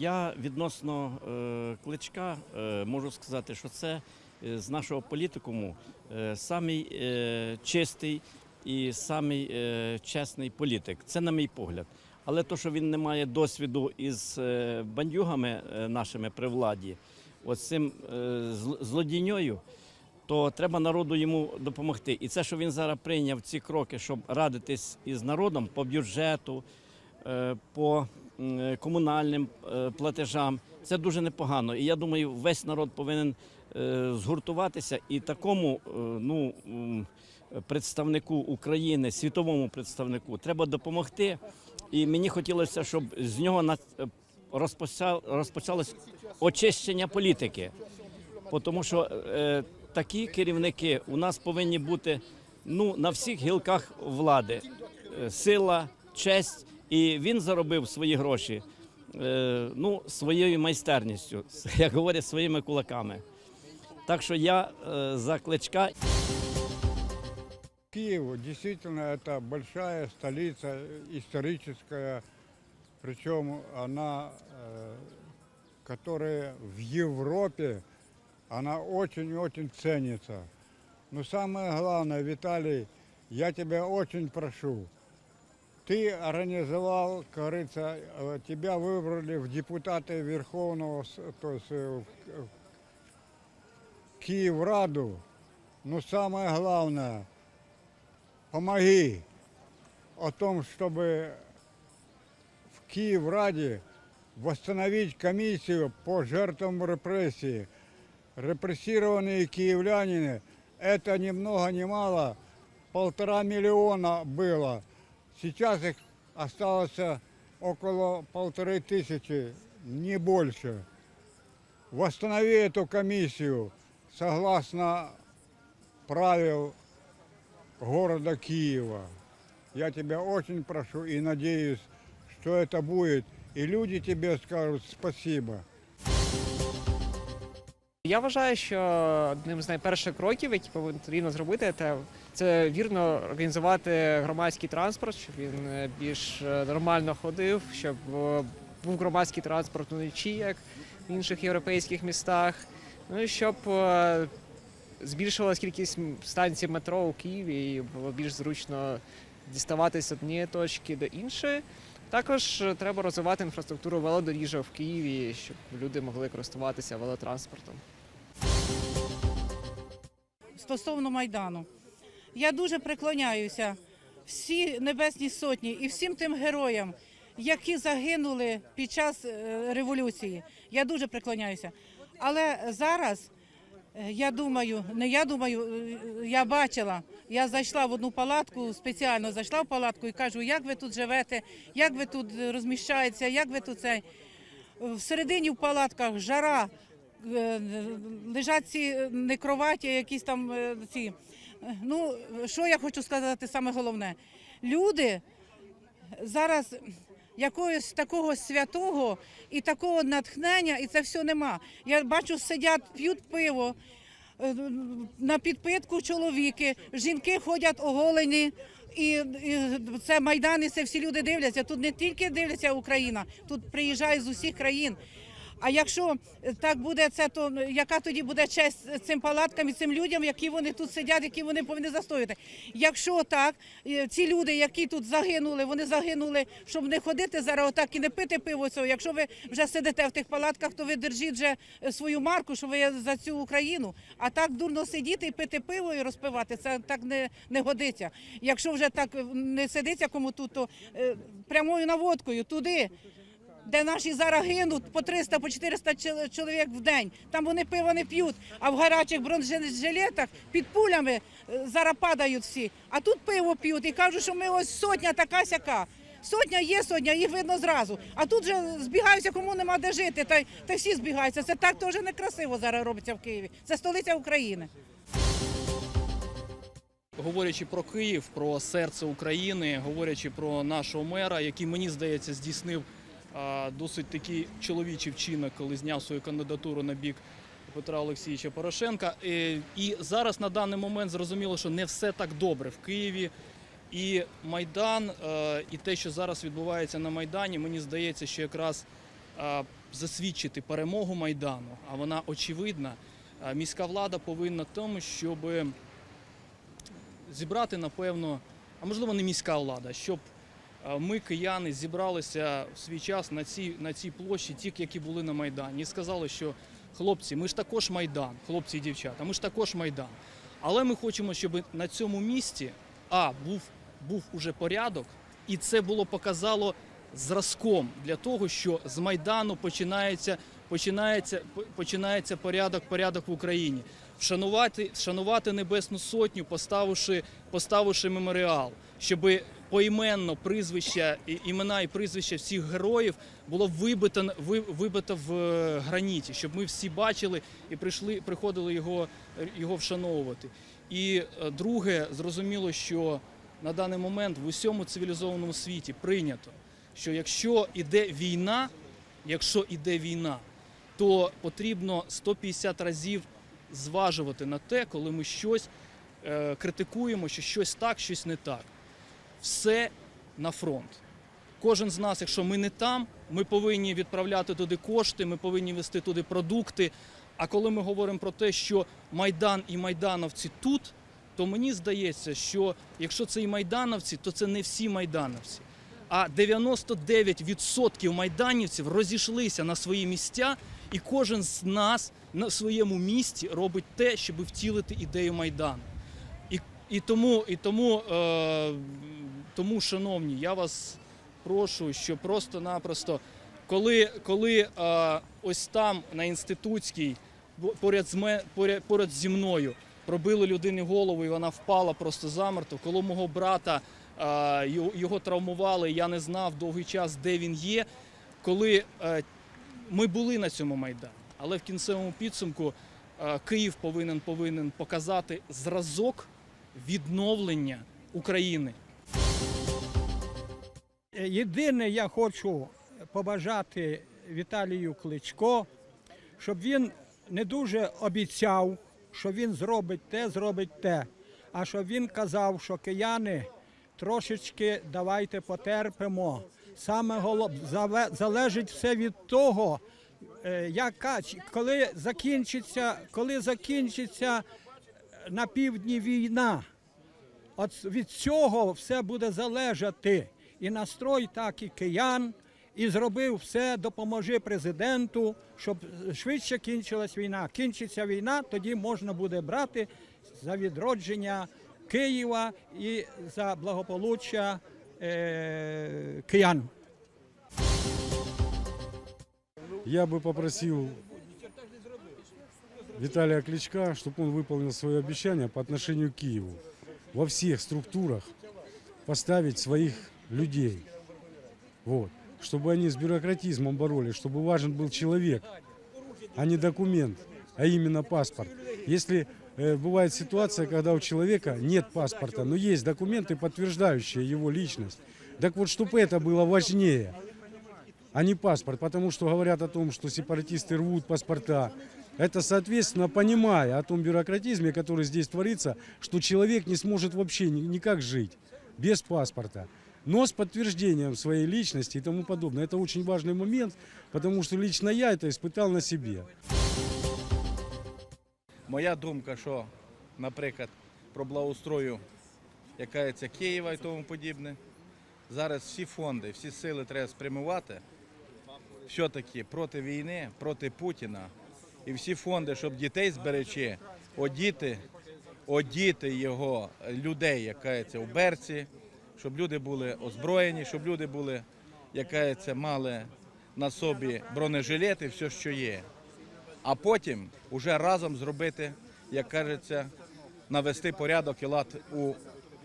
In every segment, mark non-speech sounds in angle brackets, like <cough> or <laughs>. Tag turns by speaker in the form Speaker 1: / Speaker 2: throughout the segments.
Speaker 1: Я відносно е, кличка е, можу сказати, що це е, з нашого політикуму самий чистий і самий чесний політик. Це на мій погляд. Але то, що він не має досвіду із бандюгами нашими при владі, ось цим злодійньою, то треба народу йому допомогти. І це, що він зараз прийняв ці кроки, щоб радитись із народом по бюджету, по комунальним е, платежам, це дуже непогано. І я думаю, весь народ повинен е, згуртуватися і такому е, ну, представнику України, світовому представнику, треба допомогти. І мені хотілося, щоб з нього е, розпочалось очищення політики. Тому що е, такі керівники у нас повинні бути ну, на всіх гілках влади. Е, сила, честь. І він заробив свої гроші е, ну, своєю майстерністю, <laughs> як говорять, своїми кулаками. Так що я е, за кличка
Speaker 2: Киев действительно это большая столица э, историческая, причем она, э, которая в Европе, она очень-очень ценится. Но самое главное, Виталий, я тебя очень прошу, ты организовал, как говорится, э, тебя выбрали в депутаты Верховного, С- то есть э, в- в Киевраду, но самое главное, помоги о том, чтобы в Киевраде восстановить комиссию по жертвам репрессий. Репрессированные киевляне, это ни много ни мало, полтора миллиона было. Сейчас их осталось около полторы тысячи, не больше. Восстанови эту комиссию согласно правил города Киева. Я тебя очень прошу и надеюсь, что это будет. И люди тебе скажут спасибо.
Speaker 3: Я вважаю, що одним з найперших кроків, які потрібно зробити, це, це вірно організувати громадський транспорт, щоб він е, більш е, нормально ходив, щоб е, був громадський транспорт вночі, як в інших європейських містах. Ну і щоб збільшилась кількість станцій метро у Києві і було більш зручно діставатися з однієї точки до іншої. Також треба розвивати інфраструктуру велодоріжок в Києві, щоб люди могли користуватися велотранспортом.
Speaker 4: Стосовно Майдану. Я дуже преклоняюся всі небесні сотні і всім тим героям, які загинули під час е, революції. Я дуже преклоняюся. Але зараз е, я думаю, не я думаю, е, я бачила, я зайшла в одну палатку, спеціально зайшла в палатку і кажу, як ви тут живете, як ви тут розміщаєтеся, як ви тут цей. Всередині в палатках жара, лежать ці е, не кроваті, а якісь там е, ці. Е, Ну, що я хочу сказати, саме головне. Люди зараз якогось такого святого і такого натхнення, і це все нема. Я бачу, сидять, п'ють пиво. е, На підпитку чоловіки, жінки ходять оголені, і, і це майдани, це всі люди дивляться. Тут не тільки дивляться Україна, тут приїжджають з усіх країн. А якщо так буде це, то яка тоді буде честь цим палаткам і цим людям, які вони тут сидять, які вони повинні застояти? Якщо так, е, ці люди, які тут загинули, вони загинули, щоб не ходити зараз отак і не пити пиво цього. Якщо ви вже сидите в тих палатках, то ви держіть вже е, свою марку, що ви за цю Україну. А так дурно сидіти і пити пиво і розпивати, це так не, не годиться. Якщо вже так е, не сидиться кому тут, то е, прямою наводкою туди де наші зараз гинуть по 300, по 400 чол- чоловік в день. Там вони пиво не п'ють, а в гарячих бронежилетах під пулями е, зараз падають всі. А тут пиво п'ють і кажуть, що ми ось сотня така сяка. Сотня є сотня, їх видно зразу. А тут же збігаються, кому нема де жити, та, та всі збігаються. Це так теж некрасиво зараз робиться в Києві. Це столиця України.
Speaker 5: Говорячи про Київ, про серце України, говорячи про нашого мера, який мені здається здійснив досить такий чоловічий вчинок, коли зняв свою кандидатуру на бік Петра Олексійовича Порошенка. Е, І зараз на даний момент зрозуміло, що не все так добре в Києві. І Майдан, е, і те, що зараз відбувається на Майдані, мені здається, що якраз е, засвідчити перемогу Майдану, а вона очевидна, міська влада повинна тому, щоб зібрати, напевно, а можливо не міська влада, щоб ми, кияни, зібралися в свій час на цій, на цій площі, ті, які були на Майдані, і сказали, що хлопці, ми ж також Майдан, хлопці і дівчата, ми ж також Майдан. Але ми хочемо, щоб на цьому місці а був, був уже порядок, і це було показало зразком для того, що з Майдану починається, починається, починається порядок, порядок в Україні. Вшанувати, вшанувати Небесну Сотню, поставивши, поставивши меморіал, щоб поіменно прізвища, імена і прізвища всіх героїв було вибито, вибито в е, граніті, щоб ми всі бачили і прийшли, приходили його, його вшановувати. І е, друге, зрозуміло, що на даний момент в усьому цивілізованому світі прийнято, що якщо іде війна, якщо іде війна, то потрібно 150 разів зважувати на те, коли ми щось е, критикуємо, що щось так, щось не так. Все на фронт. Кожен з нас, якщо ми не там, ми повинні відправляти туди кошти, ми повинні вести туди продукти. А коли ми говоримо про те, що Майдан і майдановці тут, то мені здається, що якщо це і майдановці, то це не всі майдановці. А 99% майданівців розійшлися на свої місця, і кожен з нас на своєму місці робить те, щоб втілити ідею Майдану. І, і тому, і тому, е, тому, шановні, я вас прошу, що просто-напросто, коли, коли е, ось там на інститутській, поряд з ме, поряд, поряд зі мною, пробили людині голову, і вона впала просто замертво. Коли мого брата е, його травмували, я не знав довгий час, де він є. Коли е, ми були на цьому майдані, але в кінцевому підсумку е, Київ повинен, повинен показати зразок відновлення України.
Speaker 6: Єдине, я хочу побажати Віталію Кличко, щоб він не дуже обіцяв, що він зробить те, зробить те, а щоб він казав, що кияни трошечки давайте потерпимо. Саме голов... залежить все від того, е, яка коли закінчиться, коли закінчиться на півдні війна. От від цього все буде залежати. І настрой так і киян, і зробив все, допоможи президенту, щоб швидше кінчилась війна. Кінчиться війна, тоді можна буде брати за відродження Києва і за благополуччя е, киян.
Speaker 7: Я бы попросил Виталия Кличка, чтобы он выполнил свое обещание по отношению к Киеву. Во всех структурах поставить своих людей. Вот. Чтобы они с бюрократизмом боролись, чтобы важен был человек, а не документ, а именно паспорт. Если э, бывает ситуация, когда у человека нет паспорта, но есть документы, подтверждающие его личность, так вот, чтобы это было важнее а не паспорт, потому что говорят о том, что сепаратисты рвут паспорта. Это, соответственно, понимая о том бюрократизме, который здесь творится, что человек не сможет вообще ни- никак жить без паспорта, но с подтверждением своей личности и тому подобное. Это очень важный момент, потому что лично я это испытал на себе.
Speaker 8: Моя думка, що, наприклад, про благоустрою, яка є Києва і тому подібне, зараз всі фонди, всі сили треба спрямувати все-таки проти війни, проти Путіна. І всі фонди, щоб дітей зберечи, одіти, одіти його людей, яка це у берці, щоб люди були озброєні, щоб люди були, яка це мали на собі бронежилети, все, що є а потім уже разом зробити, як кажеться, навести порядок і лад у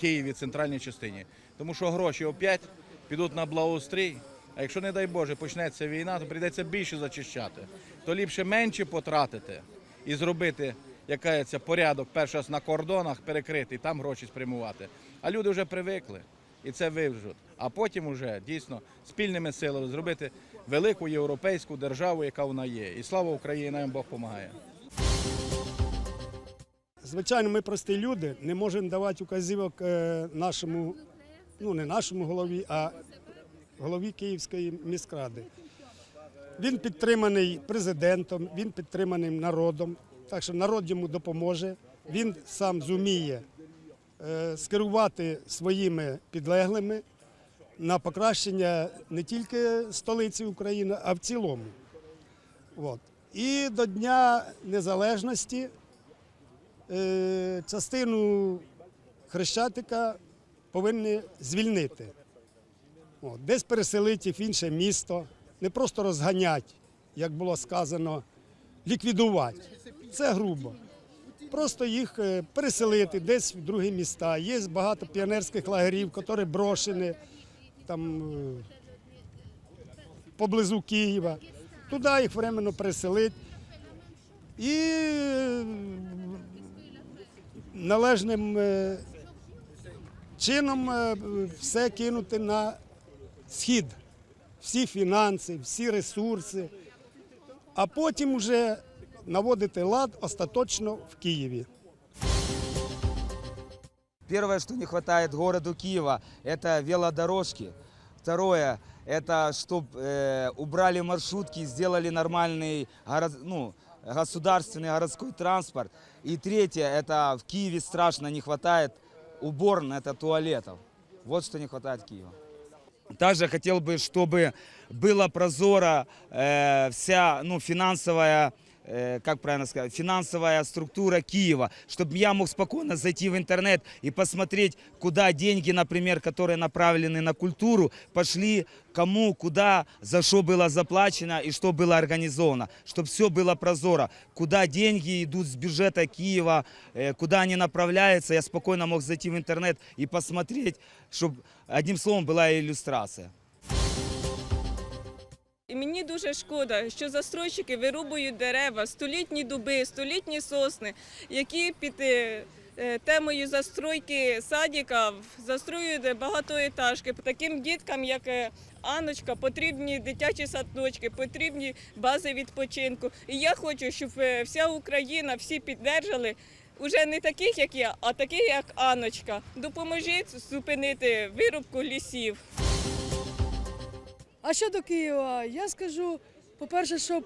Speaker 8: Києві центральній частині. Тому що гроші опять підуть на благоустрій. А якщо, не дай Боже, почнеться війна, то прийдеться більше зачищати. То ліпше менше потратити і зробити є це порядок раз на кордонах перекритий, там гроші спрямувати. А люди вже привикли і це вивжуть. А потім уже дійсно спільними силами зробити велику європейську державу, яка вона є. І слава Україні, нам Бог допомагає.
Speaker 9: Звичайно, ми прості люди, не можемо давати указівок е, нашому, ну не нашому голові, а голові Київської міськради. Він підтриманий президентом, він підтриманий народом. Так що народ йому допоможе. Він сам зуміє скерувати своїми підлеглими на покращення не тільки столиці України, а в цілому. От. І до Дня Незалежності е, частину Хрещатика повинні звільнити. От, десь переселити в інше місто, не просто розганять, як було сказано, ліквідувати. Це грубо. Просто їх е, переселити десь в другі міста. Є багато піонерських лагерів, які брошені там е, поблизу Києва. Туди їх временно переселити. І е, належним чином все кинути на схід. Всі фінанси, всі ресурси, а потім вже наводити лад остаточно в Києві.
Speaker 10: Первое, что не хватает городу Киева, это велодорожки. Второе, это чтобы убрали маршрутки, сделали нормальный город- ну, государственный городской транспорт. И третье, это в Киеве страшно не хватает уборн, это туалетов. Вот что не хватает Киева. Также хотел бы, чтобы была прозора э, вся ну, финансовая, э, как правильно сказать, финансовая структура Киева, чтобы я мог спокойно зайти в интернет и посмотреть, куда деньги, например, которые направлены на культуру, пошли кому, куда, за что было заплачено и что было организовано, чтобы все было прозоро, куда деньги идут с бюджета Киева, э, куда они направляются, я спокойно мог зайти в интернет и посмотреть, чтобы, одним словом, была иллюстрация.
Speaker 11: І мені дуже шкода, що застройщики вирубують дерева, столітні дуби, столітні сосни, які під е, е, темою застройки садіка застроюють багатоетажки. Таким діткам, як е, Аночка, потрібні дитячі садочки, потрібні бази відпочинку. І я хочу, щоб вся Україна, всі піддержали. Уже не таких, як я, а таких, як Аночка. Допоможіть зупинити вирубку лісів.
Speaker 12: А щодо Києва, я скажу, по-перше, щоб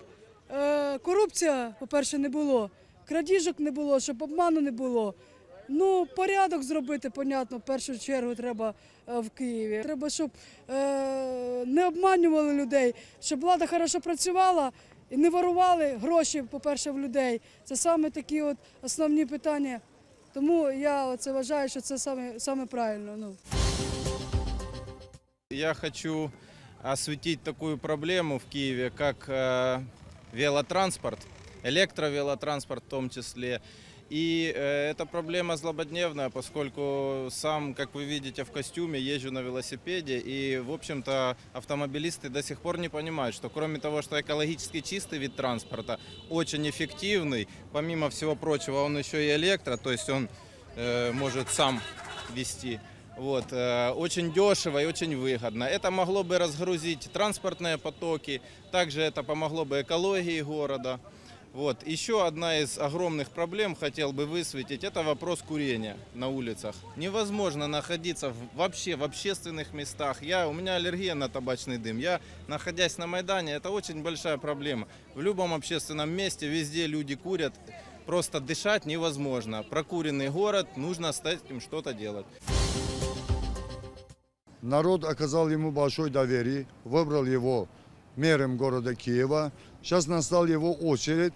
Speaker 12: е, корупція, по-перше, не було, крадіжок не було, щоб обману не було. Ну, порядок зробити, понятно, в першу чергу треба е, в Києві. Треба, щоб е, не обманювали людей, щоб влада хорошо працювала і не ворували гроші, по-перше, в людей. Це саме такі от основні питання. Тому я це вважаю, що це саме, саме правильно. Ну.
Speaker 13: Я хочу осветить такую проблему в Киеве, как э, велотранспорт, электровелотранспорт в том числе. И э, эта проблема злободневная, поскольку сам, как вы видите, в костюме езжу на велосипеде. И, в общем-то, автомобилисты до сих пор не понимают, что кроме того, что экологически чистый вид транспорта, очень эффективный, помимо всего прочего, он еще и электро, то есть он э, может сам вести. Вот, э, очень дешево и очень выгодно. Это могло бы разгрузить транспортные потоки, также это помогло бы экологии города. Вот. Еще одна из огромных проблем хотел бы высветить, это вопрос курения на улицах. Невозможно находиться в- вообще в общественных местах. Я, у меня аллергия на табачный дым. Я, находясь на Майдане, это очень большая проблема. В любом общественном месте, везде люди курят. Просто дышать невозможно. Прокуренный город, нужно с этим что-то делать.
Speaker 14: Народ оказал ему большое доверие, выбрал его мэром города Киева. Сейчас настала его очередь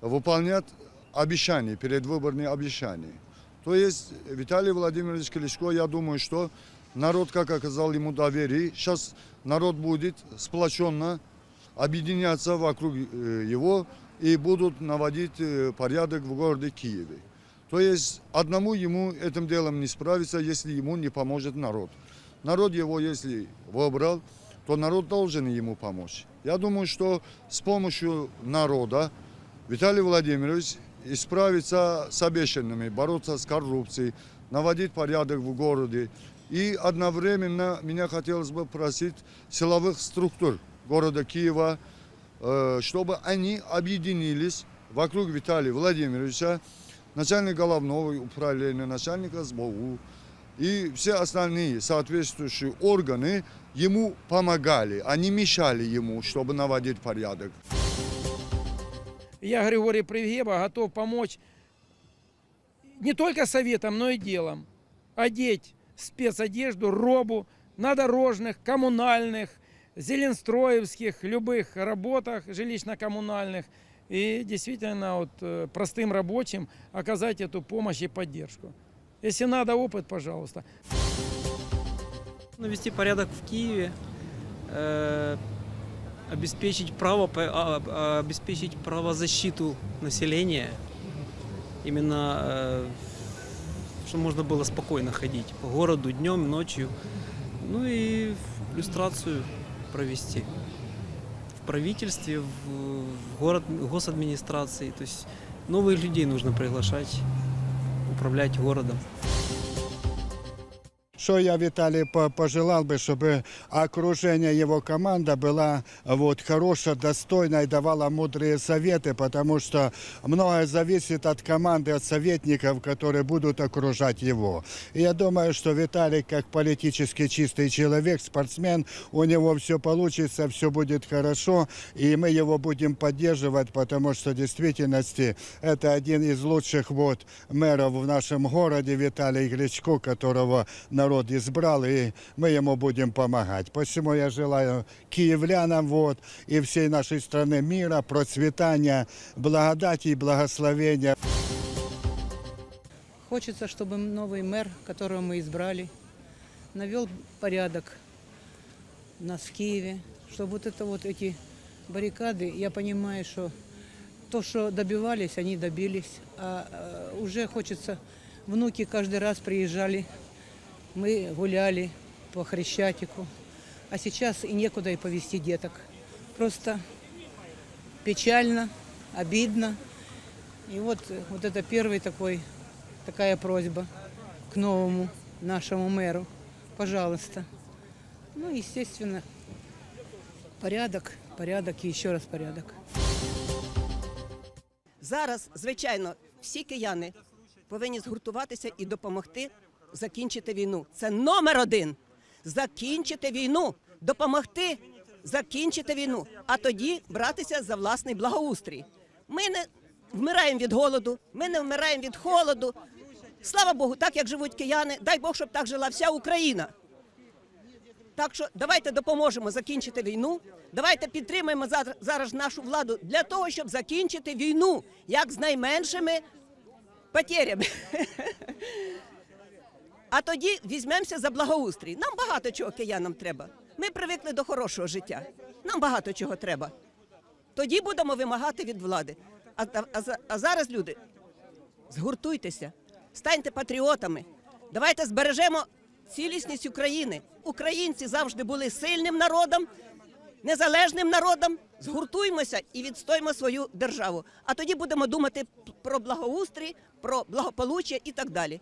Speaker 14: выполнять обещания, предвыборные обещания. То есть Виталий Владимирович Кличко, я думаю, что народ как оказал ему доверие, сейчас народ будет сплоченно объединяться вокруг э, его и будут наводить э, порядок в городе Киеве. То есть одному ему этим делом не справиться, если ему не поможет народ. Народ его, если выбрал, то народ должен ему помочь. Я думаю, что с помощью народа Виталий Владимирович исправится с обещанными, бороться с коррупцией, наводить порядок в городе. И одновременно меня хотелось бы просить силовых структур города Киева, э, чтобы они объединились вокруг Виталия Владимировича, начальник головного управления, начальника СБУ, и все остальные соответствующие органы ему помогали, они мешали ему, чтобы наводить порядок.
Speaker 15: Я, Григорий Привгеба, готов помочь не только советом, но и делом. Одеть спецодежду, робу на дорожных, коммунальных, зеленстроевских, любых работах жилищно-коммунальных. И действительно вот, э, простым рабочим оказать эту помощь и поддержку. Если надо опыт, пожалуйста.
Speaker 16: Навести порядок в Киеве, э, обеспечить право, а- а- обеспечить правозащиту населения, именно э, чтобы можно было спокойно ходить по городу днем, ночью, ну и люстрацию провести в правительстве, в, в город, в госадминистрации, то есть новых людей нужно приглашать, управлять городом.
Speaker 17: Что я, Виталий, по- пожелал бы, чтобы окружение его команда была вот, хорошая, достойная и давала мудрые советы, потому что многое зависит от команды, от советников, которые будут окружать его. И я думаю, что Виталий, как политически чистый человек, спортсмен, у него все получится, все будет хорошо, и мы его будем поддерживать, потому что в действительности это один из лучших вот мэров в нашем городе, Виталий Гречко, которого народ избрал, и мы ему будем помогать. Посему я желаю киевлянам вот, и всей нашей страны мира, процветания, благодати и благословения.
Speaker 18: Хочется, чтобы новый мэр, которого мы избрали, навел порядок у нас в Киеве, чтобы вот это вот эти баррикады, я понимаю, что то, что добивались, они добились, а э, уже хочется, внуки каждый раз приезжали, мы гуляли по Хрещатику, а сейчас и некуда и повезти деток. Просто печально, обидно. И вот, э, вот это первый такой такая просьба к новому нашему мэру. Пожалуйста. Ну, естественно, порядок, порядок и еще раз порядок.
Speaker 19: Зараз, звичайно, всі кияни повинні згуртуватися і допомогти закінчити війну. Це номер один. Закінчити війну, допомогти закінчити війну, а тоді братися за власний благоустрій. Ми не вмираємо від голоду, ми не вмираємо від холоду. Слава Богу, так як живуть кияни, дай Бог, щоб так жила вся Україна. Так що давайте допоможемо закінчити війну. Давайте підтримаємо зараз, нашу владу для того, щоб закінчити війну як з найменшими потерями. <laughs> А тоді візьмемося за благоустрій. Нам багато чого киянам треба. Ми привикли до хорошого життя. Нам багато чого треба. Тоді будемо вимагати від влади. А, а, а, за- а зараз, люди, згуртуйтеся, станьте патріотами. Давайте збережемо цілісність України. Українці завжди були сильним народом, незалежним народом. Згуртуймося і відстоїмо свою державу. А тоді будемо думати про благоустрій, про благополуччя і так далі.